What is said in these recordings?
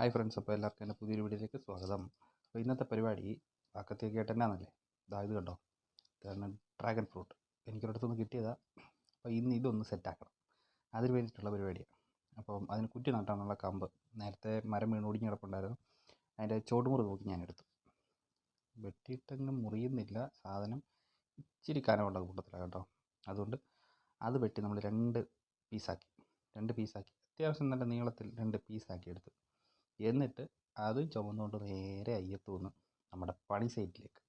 Hi friends അപ്പോൾ എല്ലാവർക്കും എന്റെ പുതിയൊരു വീഡിയോയിലേക്ക് സ്വാഗതം. അപ്പോൾ ഇന്നത്തെ പരിപാടി പാക്കത്തേക്ക് ആയിട്ട് എന്നാന്നല്ലേ ഇതാ ഇത് കണ്ടോ? ഇതാണ് ഡ്രാഗൺ ഫ്രൂട്ട് എനിക്കൊരിടത്തുനിന്ന് കിട്ടിയതാ. അപ്പോൾ ഇന്ന് ഇതൊന്ന് സെറ്റാക്കണം അതിന് വേണ്ടിയിട്ടുള്ള പരിപാടിയാണ്. അപ്പം അതിന് കുറ്റി നട്ടാനുള്ള കമ്പ്. നേരത്തെ മരം വീണ് ഒടിഞ്ഞ് കിടപ്പുണ്ടായിരുന്നു. അതിന്റെ ചോട്ടുമുറി നോക്കി ഞാൻ എടുത്തു വെട്ടിയിട്ടങ്ങ് മുറിയുന്നില്ല. സാധനം ഇച്ചിരി കനമുള്ള കൂട്ടത്തിലാണ് കേട്ടോ. അതുകൊണ്ട് അത് വെട്ടി നമ്മൾ രണ്ട് പീസാക്കി രണ്ട് പീസാക്കി അത്യാവശ്യം നല്ല നീളത്തിൽ രണ്ട് പീസാക്കി എടുത്തു. എന്നിട്ട് അത് ചുമന്നുകൊണ്ട് നേരെ അയ്യത്ത് വന്ന് നമ്മുടെ പണി സൈറ്റിലേക്ക്.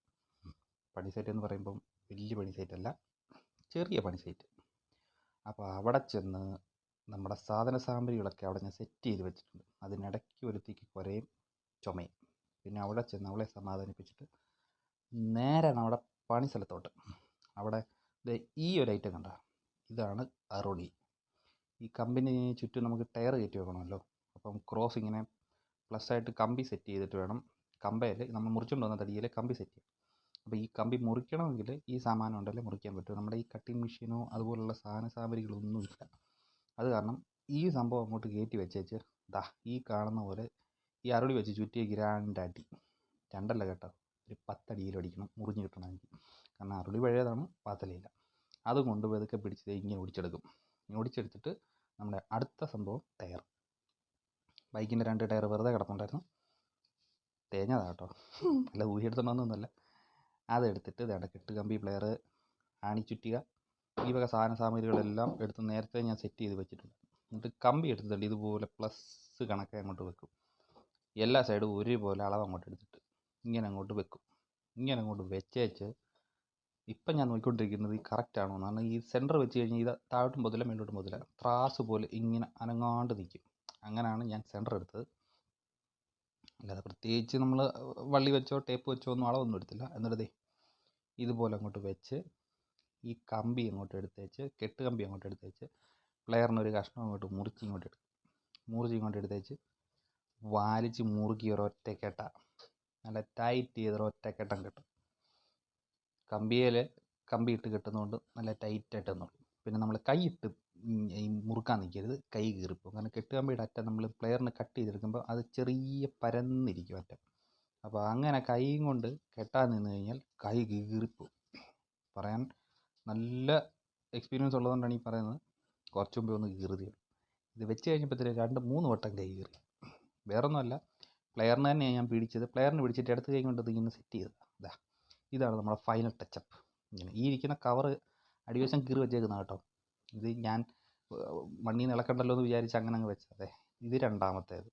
പണി സൈറ്റ് എന്ന് പറയുമ്പം വലിയ പണി സൈറ്റ് അല്ല ചെറിയ പണി സൈറ്റ്. അപ്പോൾ അവിടെ ചെന്ന് നമ്മുടെ സാധന സാമഗ്രികളൊക്കെ അവിടെ ഞാൻ സെറ്റ് ചെയ്ത് വെച്ചിട്ടുണ്ട്. അതിനിടയ്ക്ക് ഒരുത്തിക്ക് കുറേയും ചുമയും. പിന്നെ അവിടെ ചെന്ന് അവളെ സമാധാനിപ്പിച്ചിട്ട് നേരെ നമ്മുടെ പണി സ്ഥലത്തോട്ട്. അവിടെ ഈ ഒരു ഐറ്റം കണ്ട? ഇതാണ് അറുളി ഈ കമ്പിന് ചുറ്റും നമുക്ക് ടയർ കയറ്റി വെക്കണമല്ലോ. അപ്പം ക്രോസ് ഇങ്ങനെ പ്ലസ് ആയിട്ട് കമ്പി സെറ്റ് ചെയ്തിട്ട് വേണം കമ്പയിൽ നമ്മൾ മുറിച്ചുകൊണ്ട് വന്ന തടിയിൽ കമ്പി സെറ്റ് ചെയ്യും അപ്പോൾ ഈ കമ്പി മുറിക്കണമെങ്കിൽ ഈ സാമാനം ഉണ്ടല്ലേ മുറിക്കാൻ പറ്റും. നമ്മുടെ ഈ കട്ടിങ് മെഷീനോ അതുപോലുള്ള സാധന സാമഗ്രികളൊന്നുമില്ല അത് കാരണം ഈ സംഭവം അങ്ങോട്ട് കയറ്റി വെച്ചേച്ച് ദാ ഈ കാണുന്ന പോലെ ഈ അരുളി വെച്ച് ചുറ്റിയ അടി. രണ്ടല്ല കേട്ടോ. ഒരു പത്തടിയിൽ അടിക്കണം മുറിഞ്ഞ് കിട്ടണമെങ്കിൽ. കാരണം അരുളി പഴയതാണ് പാത്തലയില്ല അതും കൊണ്ട് പതുക്കെ പിടിച്ച് ഇങ്ങനെ ഒടിച്ചെടുക്കും. ഒടിച്ചെടുത്തിട്ട് നമ്മുടെ അടുത്ത സംഭവം ടയർ. ബൈക്കിന്റെ രണ്ട് ടയർ വെറുതെ കിടപ്പുണ്ടായിരുന്നു. തേഞ്ഞതാ കേട്ടോ അല്ല ഊഹിയെടുത്തോണ്ടൊന്നുമല്ല. അതെടുത്തിട്ട് വേണ്ട കെട്ട് കമ്പി പ്ലെയർ ആണിച്ചുറ്റിക ഈ വക സാധന സാമഗ്രികളെല്ലാം എടുത്ത് നേരത്തെ ഞാൻ സെറ്റ് ചെയ്ത് വെച്ചിട്ടുണ്ട്. എന്നിട്ട് കമ്പി എടുത്തിട്ടുണ്ട്. ഇതുപോലെ പ്ലസ് കണക്കെ അങ്ങോട്ട് വെക്കും. എല്ലാ സൈഡും ഒരുപോലെ അളവ് അങ്ങോട്ട് എടുത്തിട്ട് ഇങ്ങനെ അങ്ങോട്ട് വെക്കും. ഇങ്ങനെ അങ്ങോട്ട് വെച്ചേച്ച് ഇപ്പം ഞാൻ നോക്കിക്കൊണ്ടിരിക്കുന്നത് ഈ കറക്റ്റാണോ എന്നാണ് ഈ സെന്റർ വെച്ച് കഴിഞ്ഞാൽ ഇത് താഴോട്ടും പോതില്ല മേലോട്ടും പോതില്ല ത്രാസ് പോലെ ഇങ്ങനെ അനങ്ങാണ്ട് നിൽക്കും. അങ്ങനെയാണ് ഞാൻ സെന്റർ എടുത്തത്. അല്ലാതെ പ്രത്യേകിച്ച് നമ്മൾ വള്ളി വെച്ചോ ടേപ്പ് വെച്ചോ ഒന്നും അളവൊന്നും എടുത്തില്ല. എന്നിട്ട് ദേ ഇതുപോലെ അങ്ങോട്ട് വെച്ച് ഈ കമ്പി അങ്ങോട്ട് എടുത്തേച്ച് കെട്ട് കമ്പി അങ്ങോട്ട് എടുത്തേച്ച് പ്ലെയറിന് ഒരു കഷ്ണം അങ്ങോട്ട് മുറിച്ച് ഇങ്ങോട്ട് എടുക്കും മുറിച്ച് ഇങ്ങോട്ട് എടുത്തേച്ച് വാലിച്ച് മുറുക്കി ഒരൊറ്റ കെട്ട നല്ല ടൈറ്റ് ചെയ്ത ഒരൊറ്റ കെട്ടം കെട്ടും. കമ്പിയിൽ കമ്പി ഇട്ട് കെട്ടുന്നതുകൊണ്ട് നല്ല ടൈറ്റായിട്ട് നിന്നോളും പിന്നെ നമ്മൾ കൈയിട്ട് ഈ മുറുക്കാൻ നിൽക്കരുത് കൈ കീറിപ്പോകും. കാരണം കെട്ടുകമ്പിയുടെ അറ്റം നമ്മൾ പ്ലെയറിനെ കട്ട് ചെയ്തെടുക്കുമ്പോൾ അത് ചെറിയ പരന്നിരിക്കും അറ്റം. അപ്പോൾ അങ്ങനെ കൈയും കൊണ്ട് കെട്ടാൻ നിന്ന് കഴിഞ്ഞാൽ കൈ കീറിപ്പോകും. പറയാൻ നല്ല എക്സ്പീരിയൻസ് ഉള്ളതുകൊണ്ടാണ് ഈ പറയുന്നത്. കുറച്ച് മുമ്പേ ഒന്ന് കീറുതി ഇത് വെച്ച് കഴിഞ്ഞപ്പോഴത്തേക്ക് രണ്ട് മൂന്ന് വട്ടം കൈ കീറി. വേറൊന്നുമല്ല. പ്ലെയറിന് തന്നെയാണ് ഞാൻ പിടിച്ചത്. പ്ലെയറിന് പിടിച്ചിട്ട് ഇടത്ത് കൈ കൊണ്ട് ഇങ്ങനെ സെറ്റ് ചെയ്തതാണ് ഇതാ ഇതാണ് നമ്മുടെ ഫൈനൽ ടച്ചപ്പ് ഇങ്ങനെ ഈ ഇരിക്കുന്ന കവറ് അടിവശം കീറി വെച്ചേക്കുന്ന കേട്ടോ. ഇത് ഞാൻ മണ്ണിൽ നിന്ന് ഇളക്കണ്ടല്ലോ എന്ന് വിചാരിച്ച് അങ്ങനെ അങ്ങ് വെച്ചതേ. ഇത് രണ്ടാമത്തേത്.